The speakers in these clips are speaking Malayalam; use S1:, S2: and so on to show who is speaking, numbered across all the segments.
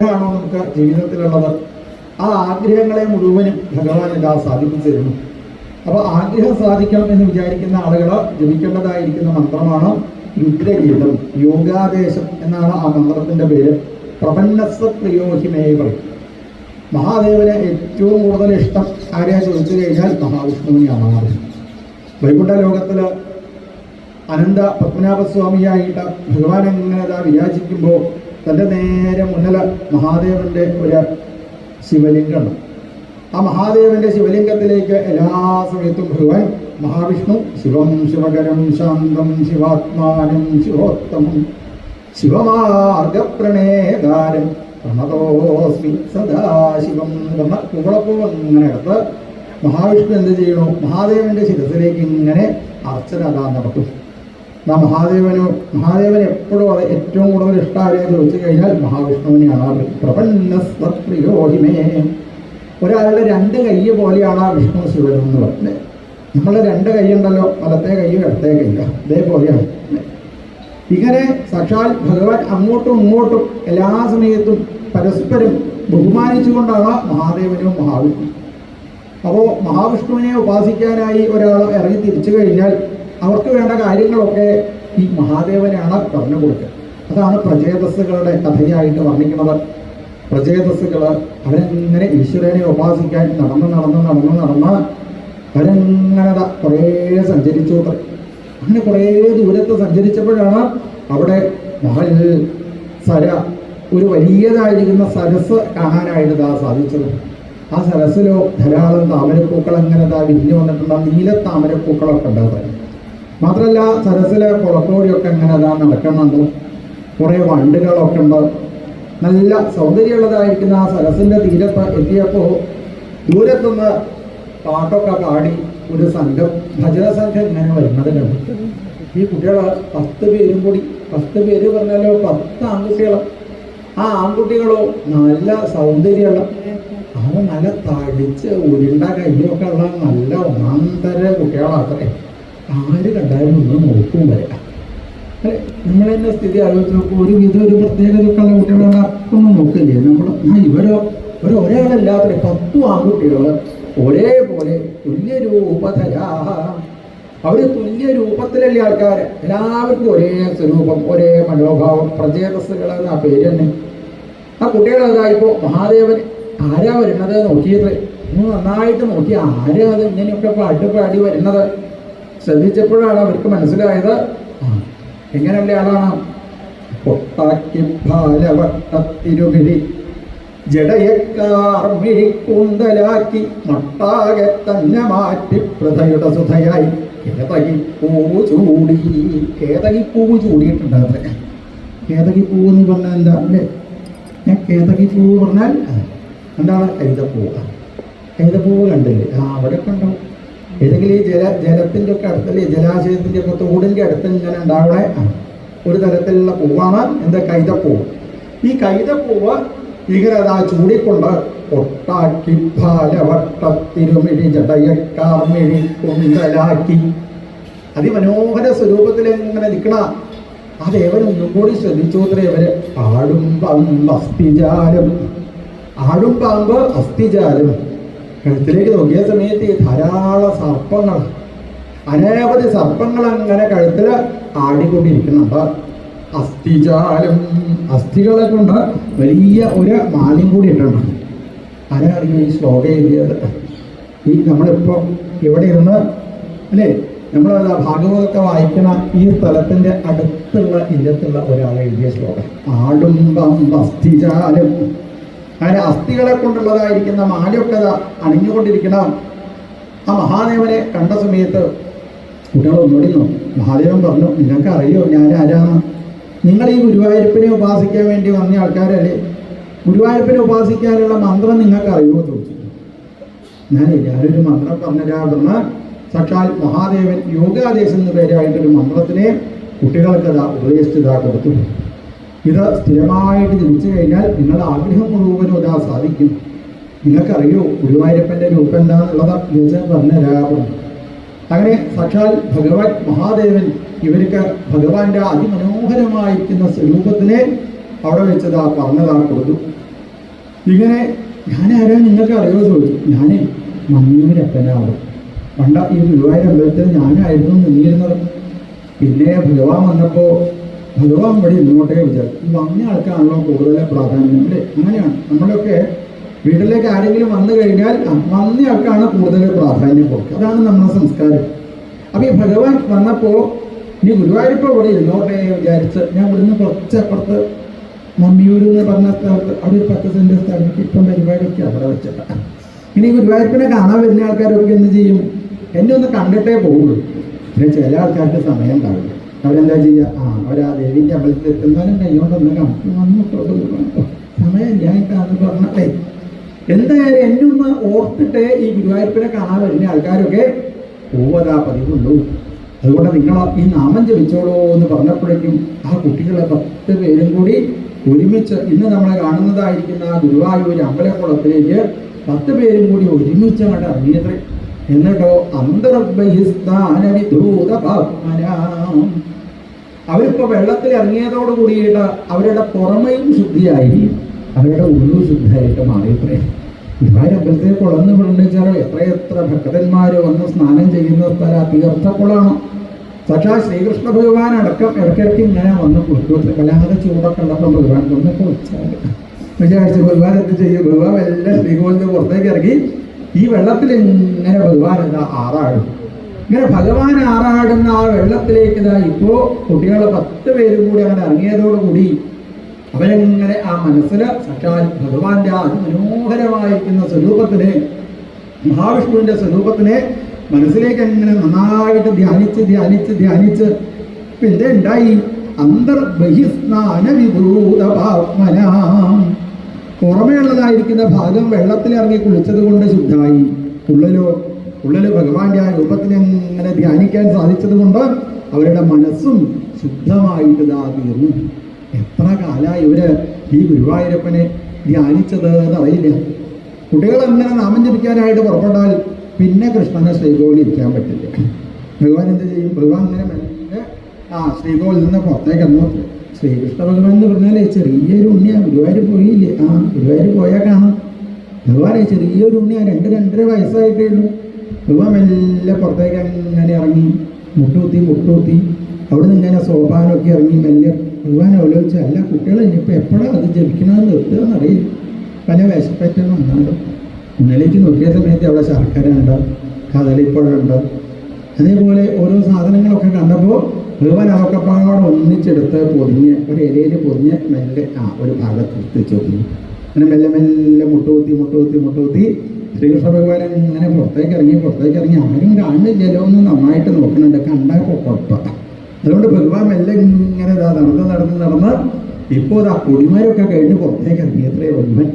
S1: ആണോ നമുക്ക് ജീവിതത്തിലുള്ളത്? ആ ആഗ്രഹങ്ങളെ മുഴുവനും ഭഗവാൻ എല്ലാ സാധിപ്പിച്ചു തരുന്നു. അപ്പോൾ ആഗ്രഹം സാധിക്കണം എന്ന് വിചാരിക്കുന്ന ആളുകൾ ജപിക്കേണ്ടതായിരിക്കുന്ന മന്ത്രമാണ് രുദ്രഗീതം യോഗാദേശം എന്നാണ് ആ മന്ത്രത്തിന്റെ പേര്. പ്രപന്നസ്വ പ്രിയോഹിമേ പറയും മഹാദേവന് ഏറ്റവും കൂടുതൽ ഇഷ്ടം ആരെയാ ചോദിച്ചു കഴിഞ്ഞാൽ മഹാവിഷ്ണുവിനെയാണ്. വൈകുണ്ഠ ലോകത്തിൽ അനന്ത പത്മനാഭസ്വാമിയായിട്ട് ഭഗവാൻ എങ്ങനെ വിരാജിക്കുമ്പോൾ തന്റെ നേരെ മുന്നിൽ മഹാദേവന്റെ ഒരു ശിവലിംഗം. ആ മഹാദേവന്റെ ശിവലിംഗത്തിലേക്ക് എല്ലാ സമയത്തും ഭഗവാൻ മഹാവിഷ്ണു ശിവം ശിവകരം ശാന്തം ശിവാത്മാനം ശിവോത്തമം ശിവമാർഗപ്രണേതാരം പ്രണതോസ്മി സദാശിവം എന്ന കുവളപ്പൂ ഇങ്ങനെ എടുത്ത് മഹാവിഷ്ണു എന്ത് ചെയ്യണു മഹാദേവന്റെ ശിരസിലേക്ക് ഇങ്ങനെ അർച്ചന നടത്തും ആ മഹാദേവന് മഹാദേവൻ എപ്പോഴും അത് ഏറ്റവും കൂടുതൽ ഇഷ്ടമാരെ ചോദിച്ചു കഴിഞ്ഞാൽ മഹാവിഷ്ണുവിനെയാണ് പ്രപന്നസ്വപ്രിയോഹിമേ ഒരാളുടെ രണ്ട് കൈ പോലെയാണ് ആ വിഷ്ണു ശിവൻ എന്ന് പറഞ്ഞത്. നമ്മളെ രണ്ട് കൈ ഉണ്ടല്ലോ വലത്തെ കൈയും ഇടത്തെ കൈ അതേപോലെയാണ് ഇങ്ങനെ സാക്ഷാൽ ഭഗവാൻ അങ്ങോട്ടും ഇങ്ങോട്ടും എല്ലാ സമയത്തും പരസ്പരം ബഹുമാനിച്ചുകൊണ്ടാണ് മഹാദേവനും മഹാവിഷ്ണു അപ്പോൾ മഹാവിഷ്ണുവിനെ ഉപാസിക്കാനായി ഒരാൾ ഇറങ്ങി തിരിച്ചു കഴിഞ്ഞാൽ അവർക്ക് വേണ്ട കാര്യങ്ങളൊക്കെ ഈ മഹാദേവനാണ് പറഞ്ഞു കൊടുക്കുക അതാണ് പ്രചേതസ്സുകളുടെ കഥയായിട്ട് വർണിക്കുന്നത്. പ്രചേതസ്സുകൾ അവരെങ്ങനെ ഈശ്വരനെ ഉപാസിക്കാൻ നടന്ന് നടന്ന് നടന്ന് നടന്ന് അവരെങ്ങനെ കുറേ സഞ്ചരിച്ചു. അങ്ങനെ കുറേ ദൂരത്ത് സഞ്ചരിച്ചപ്പോഴാണ് അവിടെ മഹൽ സര ഒരു വലിയതായിരിക്കുന്ന സരസ് കാണാനായിട്ട് ഇതാ സാധിച്ചത്. ആ സരസ്സിലോ ധാരാളം താമരപ്പൂക്കൾ അങ്ങനെ ഇതാ വിരിഞ്ഞു വന്നിട്ടുണ്ട്. ആ നീല താമരപ്പൂക്കളൊക്കെ ഉണ്ടാകും മാത്രമല്ല സരസിലെ പുറത്തോടിയൊക്കെ ഇങ്ങനെ അതാ നടക്കുന്നുണ്ട്. കുറേ വണ്ടുകളൊക്കെ ഉണ്ട്. നല്ല സൗന്ദര്യമുള്ളതായിരിക്കുന്ന ആ സരസിന്റെ തീരത്ത് എത്തിയപ്പോൾ ദൂരത്തുനിന്ന് പാട്ടൊക്കെ പാടി ഒരു സംഘം ഭജന സംഘം ഇങ്ങനെ വരുന്നത് ഈ കുട്ടികൾ പത്ത് പേരും കൂടി പത്ത് പേര് പറഞ്ഞാലോ പത്ത് ആൺകുട്ടികളും. ആ ആൺകുട്ടികളോ നല്ല സൗന്ദര്യമുള്ള അവ നല്ല തടിച്ച് ഉരുണ്ട കയ്യൊക്കെ ഉള്ള നല്ല ഒന്നാന്തര കുട്ടികളാത്രേ ആര് കണ്ടായിരുന്നു ഒന്നും നോക്കും വരെ. നമ്മൾ തന്നെ സ്ഥിതി ആലോചിച്ച് നോക്കും. ഒരു വിധം ഒരു പ്രത്യേകതയൊക്കെ ഉള്ള കുട്ടികളെ അപ്പൊന്നും നോക്കില്ലേ? നമ്മൾ ആ ഇവരോ ഒരു ഒരാളല്ലാത്ത പത്തും ആൺകുട്ടികൾ ഒരേപോലെ തുല്യരൂപതരാ അവർ തുല്യ രൂപത്തിലല്ലേ ആൾക്കാർ എല്ലാവർക്കും ഒരേ സ്വരൂപം ഒരേ മനോഭാവം പ്രചേതസ്സുകൾ എന്ന പേര് തന്നെ. ആ കുട്ടികൾ അതായിപ്പോ മഹാദേവൻ ആരാ വരുന്നത് നോക്കിയത്? നന്നായിട്ട് നോക്കി. ആരാ അത് ഇങ്ങനെയൊക്കെ പാട്ട് പാടി വരുന്നത്? ശ്രദ്ധിച്ചപ്പോഴാണ് അവർക്ക് മനസ്സിലായത്. എങ്ങനെയുള്ള ആളാണ്? പൊട്ടാക്കി ഭാരവട്ടത്തിരുപിരി ജടയക്കാർമിഴിക്കൂന്തലാക്കി മട്ടാകെ തന്നെ മാറ്റി പ്രഥയുടെ സുധയായി കേതകി പൂവ് ചൂടി കേതകി പൂവ് ചൂടിയിട്ടുണ്ട് അത്ര. കേതകി പൂവ് എന്ന് പറഞ്ഞാൽ എന്താ? അല്ലേ? ഞാൻ കേതകി പൂവ് പറഞ്ഞാൽ എന്താണ്? കൈതപ്പൂവ് കൈതപ്പൂവ് കണ്ടില്ലേ? ആ അവിടെ കണ്ടോ? ഏതെങ്കിലും ഈ ജല ജലത്തിന്റെ ഒക്കെ അടുത്തല്ലേ ജലാശയത്തിന്റെ ഒക്കെ തോടിന്റെ അടുത്ത് ഇങ്ങനെ ഉണ്ടാവണേ ഒരു തരത്തിലുള്ള പൂവാണ് എന്താ കൈതപ്പൂവ്. ഈ കൈതപ്പൂവ് ഇങ്ങനതാ ചൂടിക്കൊണ്ട് ഒട്ടാക്കി ഫാലവട്ടത്തിരുമിഴി ജടയക്കാർമിഴി കുന്തലാക്കി അതിമനോഹര സ്വരൂപത്തിൽ എങ്ങനെ നിൽക്കണ അതേവരൊന്നും കൂടി ശ്രദ്ധിച്ചോത്രേ അവർ ആടും പാമ്പ് അസ്ഥിജാലം. ആടും പാമ്പ് അസ്ഥിജാലം. കഴുത്തിലേക്ക് നോക്കിയ സമയത്ത് ധാരാളം സർപ്പങ്ങൾ അനവധി സർപ്പങ്ങൾ അങ്ങനെ കഴുത്തിൽ ആടിക്കൊണ്ടിരിക്കുന്നുണ്ട്. അസ്ഥിജാലം അസ്ഥികളെ കൊണ്ട് വലിയ ഒരു മാലിന്യം കൂടി ഇട്ടുണ്ട് ആരാണ് ഈ ശ്ലോക എഴുതിയത്? ഈ നമ്മളിപ്പോൾ ഇവിടെ ഇരുന്ന് അല്ലേ? നമ്മൾ ഭാഗവതമൊക്കെ വായിക്കുന്ന ഈ സ്ഥലത്തിന്റെ അടുത്തുള്ള ഇല്ലത്തുള്ള ഒരാൾ എഴുതിയ ശ്ലോകം. ആടുംബം അസ്ഥിജാലം അങ്ങനെ അസ്ഥികളെ കൊണ്ടുള്ളതായിരിക്കുന്ന മാലയൊക്കെ അണിഞ്ഞുകൊണ്ടിരിക്കണം. ആ മഹാദേവനെ കണ്ട സമയത്ത് കുട്ടികൾ ഒന്നുകൂടി മഹാദേവൻ പറഞ്ഞു നിങ്ങൾക്ക് അറിയോ ഞാൻ ആരാണ്? നിങ്ങൾ ഈ ഗുരുവായൂരപ്പനെ ഉപാസിക്കാൻ വേണ്ടി വന്ന ആൾക്കാരല്ലേ? ഗുരുവായൂരപ്പനെ ഉപാസിക്കാനുള്ള മന്ത്രം നിങ്ങൾക്ക് അറിയുമോ ചോദിച്ചു ഞാൻ ഞാനൊരു മന്ത്രം പറഞ്ഞുതരാ സക്ഷാൽ മഹാദേവൻ യോഗാദേശം എന്ന പേരായിട്ടൊരു മന്ത്രത്തിനെ കുട്ടികൾക്ക് ഇതാ ഉപദേശിച്ചതാ കൊടുത്തു. ഇത് സ്ഥിരമായിട്ട് ജനിച്ചു കഴിഞ്ഞാൽ നിങ്ങളുടെ ആഗ്രഹം മുഴുവനും ഇതാ സാധിക്കും. നിങ്ങൾക്കറിയോ ഗുരുവായൂരപ്പന്റെ രൂപം എന്താണെന്നുള്ളത് ചോദിച്ചാൽ പറഞ്ഞു പറഞ്ഞു അങ്ങനെ സാക്ഷാൽ ഭഗവാൻ മഹാദേവൻ ഇവർക്ക് ഭഗവാന്റെ അതിമനോഹരമായിരിക്കുന്ന സ്വരൂപത്തിനെ അവിടെ വെച്ചതാ പറഞ്ഞതാ കൊടുത്തു. ഇങ്ങനെ ഞാൻ ആരാ നിങ്ങൾക്ക് അറിയോ ചോദിച്ചു. ഞാൻ മഞ്ഞൂരപ്പനാവും പണ്ട ഈ ഗുരുവായൂർ അമ്പലത്തിൽ ഞാനായിരുന്നു നിന്നിരുന്നത്. പിന്നെ ഭഗവാൻ വന്നപ്പോൾ ഭഗവാൻ ഇവിടെ ഇങ്ങോട്ടേ വിചാരിച്ചു ഈ വന്ന ആൾക്കാണല്ലോ കൂടുതൽ പ്രാധാന്യം അല്ലേ? അങ്ങനെയാണ്. നമ്മളൊക്കെ വീട്ടിലേക്ക് ആരെങ്കിലും വന്നു കഴിഞ്ഞാൽ വന്ന ആൾക്കാണ് കൂടുതൽ പ്രാധാന്യം കൊടുക്കുക. അതാണ് നമ്മുടെ സംസ്കാരം. അപ്പൊ ഈ ഭഗവാൻ വന്നപ്പോ ഇനി ഗുരുവായൂരപ്പ ഇവിടെ ഇരുന്നോട്ടെ വിചാരിച്ച് ഞാൻ ഇവിടുന്ന് കുറച്ചപ്പുറത്ത് മമ്മിയൂർ എന്ന് പറഞ്ഞ സ്ഥലത്ത് അവിടെ ഒരു പത്ത് സെന്റ് സ്ഥലത്ത് ഇപ്പം പരിപാടിയൊക്കെ അവിടെ വെച്ചിട്ട്. ഇനി ഗുരുവായൂരപ്പനെ കാണാൻ വരുന്ന ആൾക്കാരൊക്കെ എന്ത് ചെയ്യും? എന്നെ ഒന്ന് കണ്ടിട്ടേ പോകുള്ളൂ പിന്നെ ചില ആൾക്കാർക്ക് സമയം ഉണ്ടാവില്ല അവരെന്താ ചെയ്യുക? ആ അവരാ ദേവിന്റെ അമ്പലത്തിൽ വന്നു സമയം ഞാനിട്ടാന്ന് പറഞ്ഞേ എന്തായാലും എന്നെ ഒന്ന് ഓർത്തിട്ട് ഈ ഗുരുവായൂരപ്പനെ കാണാൻ വരുന്ന ആൾക്കാരൊക്കെ പോവതാ പതിവുള്ളൂ. അതുകൊണ്ട് നിങ്ങൾ ഈ നാമം ജപിച്ചോളൂ എന്ന് പറഞ്ഞപ്പോഴേക്കും ആ കുട്ടികളെ പത്ത് പേരും കൂടി ഒരുമിച്ച് ഇന്ന് നമ്മളെ കാണുന്നതായിരിക്കുന്ന ഗുരുവായൂർ അമ്പലക്കുളത്തിലേക്ക് പത്ത് പേരും കൂടി ഒരുമിച്ച് അങ്ങോട്ട് ഇറങ്ങിയത്രേ. എന്നിട്ടോ അന്തർബഹിസ്ഥാനവിധൂത അവരിപ്പോ വെള്ളത്തിൽ ഇറങ്ങിയതോട് കൂടിയിട്ട് അവരുടെ പുറമയും ശുദ്ധിയായി അവരുടെ ഉള്ളു ശുദ്ധിയായിട്ട് ഗുരുവായൂർ അമ്പലത്തിൽ കുളന്ന് വിളിച്ചാൽ എത്രയെത്ര ഭക്തന്മാർ വന്ന് സ്നാനം ചെയ്യുന്ന സ്ഥല തീർത്ഥക്കുളമാണ് സാക്ഷാൽ ശ്രീകൃഷ്ണ ഭഗവാൻ അടക്കം ഇടയ്ക്കിടയ്ക്ക് ഇങ്ങനെ വന്ന് കുളിച്ചു വല്ലാതെ ചൂടൊക്കെ ഉണ്ടപ്പം ഭഗവാൻ കൊണ്ടൊക്കെ വെച്ചാൽ വിചാരിച്ചു ഭഗവാൻ എന്ത് ചെയ്യും? ഭഗവാൻ എല്ലാം ശ്രീകോവിലിന്റെ പുറത്തേക്ക് ഇറങ്ങി ഈ വെള്ളത്തിൽ ഇങ്ങനെ ഭഗവാൻ എന്താ ആറാടും. ഇങ്ങനെ ഭഗവാൻ ആറാടുന്ന ആ വെള്ളത്തിലേക്ക് ഇതാ ഇപ്പോ കുട്ടികളെ പത്ത് പേരും കൂടി അങ്ങനെ ഇറങ്ങിയതോടുകൂടി അവരങ്ങനെ ആ മനസ്സിൽ സാക്ഷാൽ ഭഗവാന്റെ ആ മനോഹരമായിരിക്കുന്ന സ്വരൂപത്തിനെ മഹാവിഷ്ണുവിന്റെ സ്വരൂപത്തിനെ മനസ്സിലേക്ക് അങ്ങനെ നന്നായിട്ട് ധ്യാനിച്ച് ധ്യാനിച്ച് ധ്യാനിച്ച് പിന്നെ ഉണ്ടായി അന്തർബഹിസ്നാന വിഭൂത പാത്മനാം പുറമേയുള്ളതായിരിക്കുന്ന ഭാഗം വെള്ളത്തിൽ ഇറങ്ങി കുളിച്ചത് കൊണ്ട് ശുദ്ധായി ഉള്ളിലോ ഉള്ളിൽ ഭഗവാന്റെ ആ രൂപത്തിനെ അങ്ങനെ ധ്യാനിക്കാൻ സാധിച്ചത് കൊണ്ട് അവരുടെ മനസ്സും ശുദ്ധമായിട്ട് ഇതാ തീർന്നു. എത്ര കാലമായി ഇവർ ഈ ഗുരുവായൂരപ്പനെ ധ്യാനിച്ചത് എന്നറിയില്ല കുട്ടികൾ അങ്ങനെ നാമം ജപിക്കാനായിട്ട് പുറപ്പെട്ടാൽ പിന്നെ കൃഷ്ണനെ ശ്രീകോവിൽ ഇരിക്കാൻ പറ്റില്ല. ഭഗവാൻ എന്ത് ചെയ്യും? ഭഗവാൻ അങ്ങനെ ആ ശ്രീകോവിൽ നിന്ന് പുറത്തേക്ക് വന്നു ശ്രീകൃഷ്ണ ഭഗവാൻ എന്ന് പറഞ്ഞാലേ ചെറിയൊരു ഉണ്ണിയാ ഗുരുവായൂർ പോയില്ലേ? ആ ഗുരുവായൂർ പോയാൽ കാണാം. ഭഗവാനെ ചെറിയൊരു ഉണ്ണിയാ രണ്ട് രണ്ടര വയസ്സായിട്ടേ ഉള്ളൂ. ഭഗവാൻ മെല്ലെ പുറത്തേക്ക് അങ്ങനെ ഇറങ്ങി മുട്ടുകുത്തി മുട്ടുകുത്തി. അവിടെ നിന്ന് ഇങ്ങനെ സോപാനമൊക്കെ ഇറങ്ങി മെല്ലെ ഭഗവാൻ ആലോചിച്ച അല്ല കുട്ടികൾ ഇനിയിപ്പോൾ എപ്പോഴാണ് അത് ജപിക്കണമെന്ന് നിർത്തുകയെന്ന് അറിയില്ല. പല വിശപ്പറ്റും വന്നാലും മുന്നിലേക്ക് നോക്കിയ സമയത്ത് അവിടെ ശർക്കര ഉണ്ട് കദളിപ്പഴമുണ്ട് അതേപോലെ ഓരോ സാധനങ്ങളൊക്കെ കണ്ടപ്പോൾ ഭഗവാൻ അതൊക്കെ പാടെ ഒന്നിച്ചെടുത്ത് പൊതിഞ്ഞ് ഒരു ഇലയിൽ പൊതിഞ്ഞ് മെല്ലെ ആ ഒരു ഭാഗത്ത് എത്തിച്ചു വെക്കുന്നു അങ്ങനെ മെല്ലെ മെല്ലെ മുട്ടുകുത്തി മുട്ടുകുത്തി മുട്ടുകുത്തി ശ്രീകൃഷ്ണ ഭഗവാൻ ഇങ്ങനെ പുറത്തേക്ക് ഇറങ്ങി പുറത്തേക്ക് ഇറങ്ങി. ആരും കാണുന്നില്ലല്ലോ എന്ന് നന്നായിട്ട് നോക്കുന്നുണ്ട്. കണ്ടാൽ കുഴപ്പം. അതുകൊണ്ട് ഭഗവാൻ മെല്ലെ ഇങ്ങനെ ഇതാ നടന്ന് നടന്ന് നടന്ന് ഇപ്പോൾ ആ കൊടിമരമൊക്കെ കഴിഞ്ഞ് പുറത്തേക്ക് ഇറങ്ങി എത്രയോ ഭഗവാൻ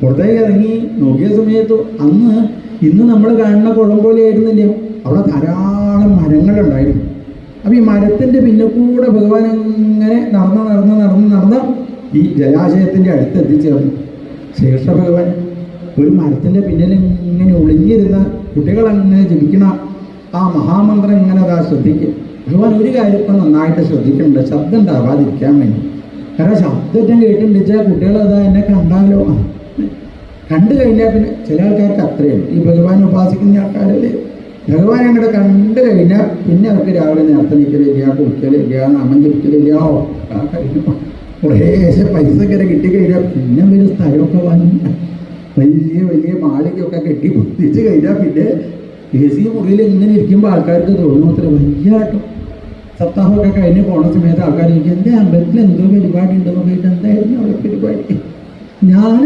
S1: പുറത്തേക്ക് ഇറങ്ങി നോക്കിയ സമയത്ത് അന്ന് ഇന്ന് നമ്മൾ കാണുന്ന കുളം പോലെ ആയിരുന്നില്ല? അവിടെ ധാരാളം മരങ്ങളുണ്ടായിരുന്നു. അപ്പം ഈ മരത്തിന്റെ പിന്നെ കൂടെ ഭഗവാൻ ഇങ്ങനെ നടന്ന് നടന്ന് നടന്ന് നടന്ന് ഈ ജലാശയത്തിന്റെ അടുത്ത് എത്തിച്ചേർന്നു. ശ്രീകൃഷ്ണ ഭഗവാൻ ഒരു മരത്തിന്റെ പിന്നിൽ ഇങ്ങനെ ഒളിഞ്ഞിരുന്ന കുട്ടികൾ അങ്ങനെ ജപിക്കണ ആ മഹാമന്ത്രം ഇങ്ങനെ അതാ ശ്രദ്ധിക്കും. ഭഗവാൻ ഒരു കാര്യത്തിൽ നന്നായിട്ട് ശ്രദ്ധിക്കുന്നുണ്ട്. ശബ്ദം ഉണ്ടാവാതിരിക്കാൻ വേണ്ടി. കാരണം ശബ്ദം കേട്ടിട്ടുണ്ടെച്ചാൽ കുട്ടികൾ അതാ എന്നെ കണ്ടാലോ? കണ്ടു കഴിഞ്ഞാൽ പിന്നെ ചില ആൾക്കാർക്ക് അത്രയും. ഈ ഭഗവാൻ ഉപാസിക്കുന്ന ആൾക്കാരല്ലേ? ഭഗവാൻ അങ്ങോട്ട് കണ്ടു കഴിഞ്ഞാൽ പിന്നെ അവർക്ക് രാവിലെ നേരത്തെ നിൽക്കലില്ല കുളിക്കലില്ല നാമം ജപിക്കലില്ല. ഒക്കെ കുറേശ്ശെ പൈസ കയറി കിട്ടിക്കഴിഞ്ഞാൽ പിന്നെ ഒരു സ്ഥലമൊക്കെ വാങ്ങി. വലിയ വലിയ മാളികയൊക്കെ കെട്ടി പൊത്തിച്ച് കഴിഞ്ഞാൽ പിന്നെ എ സി മുറിയിൽ ഇങ്ങനെ ഇരിക്കുമ്പോൾ ആൾക്കാർക്ക് തോന്നും അത്ര വലിയായിട്ടും സപ്താഹമൊക്കെ കഴിഞ്ഞ് പോണ സമയത്ത് ആൾക്കാർ ചോദിക്കും എന്റെ അമ്പലത്തിൽ എന്തോ പരിപാടി ഉണ്ടെന്ന് പറഞ്ഞിട്ട് എന്തായിരുന്നു അവിടെ പരിപാടി? ഞാൻ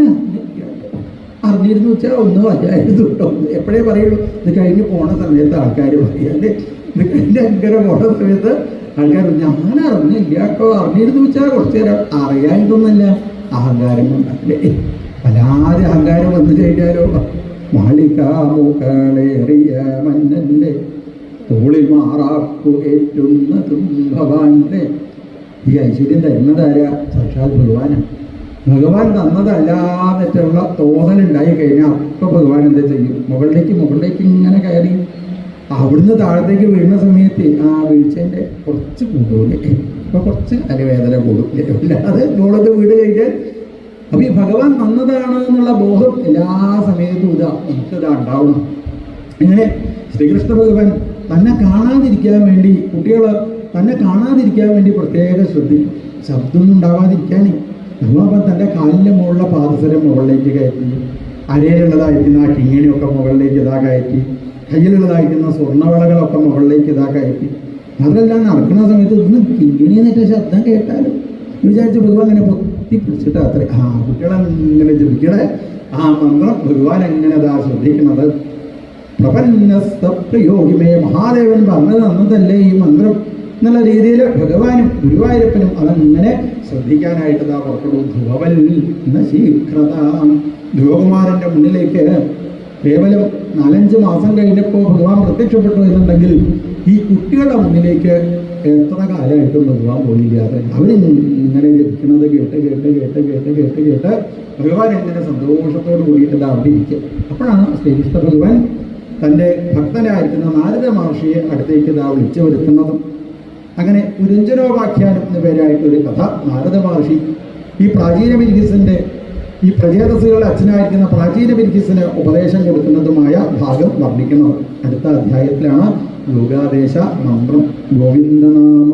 S1: അറിഞ്ഞിരുന്നു വെച്ചാൽ ഒന്നും അല്ലായിരുന്നു കേട്ടോ. എപ്പോഴേ പറയുള്ളൂ ഇത് കഴിഞ്ഞ് പോണ സമയത്ത് ആൾക്കാർ പറയാല്ലേ ഇത് കഴിഞ്ഞ് അങ്ങനെ പോണ സമയത്ത് ആൾക്കാർ ഞാൻ അറിഞ്ഞില്ല കേട്ടോ അറിഞ്ഞിരുന്നു വെച്ചാൽ കുറച്ച് നേരം. അറിയാനിട്ടൊന്നുമില്ല അഹങ്കാരം കൊണ്ടല്ലേ വല്ലാതെ അഹങ്കാരം വന്നു കഴിഞ്ഞാലോ? മാളികാമുകളേറിയ മന്നന്റെ തോളിൽ മാറാക്കുകേറ്റുന്നതും ഭവാന്റെ ഈ ഐശ്വര്യം തരുന്നതാരാ സാക്ഷാത് ഭഗവാനാണ്. ഭഗവാൻ തന്നതല്ലാതെറ്റുള്ള തോന്നലുണ്ടായി കഴിഞ്ഞാൽ അപ്പോൾ ഭഗവാൻ എന്താ ചെയ്യും? മുകളിലേക്ക് മുകളിലേക്ക് ഇങ്ങനെ കയറി. അവിടുന്ന് താഴത്തേക്ക് വീഴുന്ന സമയത്ത് ആ വീഴ്ചേന്റെ കുറച്ച് കൂടുതലേ അപ്പോൾ കുറച്ച് അലവേദന കൂടും അല്ലാതെ മുകളത്ത് വീട് കഴിഞ്ഞാൽ അപ്പൊ ഈ ഭഗവാൻ വന്നതാണ് എന്നുള്ള ബോധം എല്ലാ സമയത്തും ഇതാ നമുക്കിതാ ഉണ്ടാവണം. ഇങ്ങനെ ശ്രീകൃഷ്ണ ഭഗവാൻ തന്നെ കാണാതിരിക്കാൻ വേണ്ടി കുട്ടികൾ തന്നെ കാണാതിരിക്കാൻ വേണ്ടി പ്രത്യേകം ശ്രദ്ധിക്കും. ശബ്ദമൊന്നും ഉണ്ടാവാതിരിക്കാനേ. ഭഗവാൻ തന്റെ കാലിന്റെ മുകളിലെ പാദസരം മുകളിലേക്ക് കയറ്റി അരയിലുള്ളതായിരിക്കുന്ന ആ കിങ്ങിണിയൊക്കെ മുകളിലേക്ക് ഇതാ കയറ്റി കയ്യിലുള്ളതായിരിക്കുന്ന സ്വർണവളകളൊക്കെ മുകളിലേക്ക് ഇതാ കയറ്റി. അതെല്ലാം നടക്കുന്ന സമയത്ത് ഒന്ന് കിങ്ങിണി എന്നിട്ട് ശബ്ദം കേട്ടാലും വിചാരിച്ച് ഭഗവാൻ അങ്ങനെ പൊത്തി പിടിച്ചിട്ട് അത്ര. ആ കുട്ടികളെങ്ങനെ ജപിക്കണേ? ആ മന്ത്രം ഭഗവാൻ എങ്ങനെ അതാ ശ്രദ്ധിക്കുന്നത് പ്രപന്നസ്തപ്രയോഗിമേ മഹാദേവൻ പറഞ്ഞത് അന്നതല്ലേ ഈ മന്ത്രം എന്നുള്ള രീതിയിൽ ഭഗവാനും ഗുരുവായൂരപ്പനും അതങ്ങനെ ശ്രദ്ധിക്കാനായിട്ട് ഇതാ പുറപ്പെടും ധ്രുവവൽ എന്ന ശീഘ്രത ധ്രുവകുമാരന്റെ മുന്നിലേക്ക് കേവലം നാലഞ്ച് മാസം കഴിഞ്ഞപ്പോൾ ഭഗവാൻ പ്രത്യക്ഷപ്പെട്ടു എന്നുണ്ടെങ്കിൽ ഈ കുട്ടികളുടെ മുന്നിലേക്ക് എത്ര കാലമായിട്ടും ഭഗവാൻ പോയില്ലാതെ അവരിങ്ങനെ ജപിക്കുന്നത് കേട്ട് കേട്ട് കേട്ട് കേട്ട് കേട്ട് കേട്ട് ഭഗവാൻ എങ്ങനെ സന്തോഷത്തോട് കൂടിയിട്ട് അവിടെ ഇരിക്കും അപ്പോഴാണ് ശ്രീകൃഷ്ണ ഭഗവാൻ തന്റെ ഭക്തനായിരിക്കുന്ന നാരദ മഹർഷിയെ അടുത്തേക്ക് ഇതാ വിളിച്ചു വരുത്തുന്നതും. അങ്ങനെ പുരഞ്ജനോപാഖ്യാനം എന്ന പേരായിട്ടൊരു കഥ നാരദ മഹർഷി. ഈ പ്രാചീന ബിരിഗിസിന്റെ ഈ പ്രചേതസുകളുടെ അച്ഛനായിരിക്കുന്ന പ്രാചീന ബിരിഗിസിന് ഉപദേശം കൊടുക്കുന്നതുമായ ഭാഗം വർണിക്കുന്നത്. അടുത്ത അധ്യായത്തിലാണ് യോഗാദേശ മന്ത്രം. ഗോവിന്ദനാമ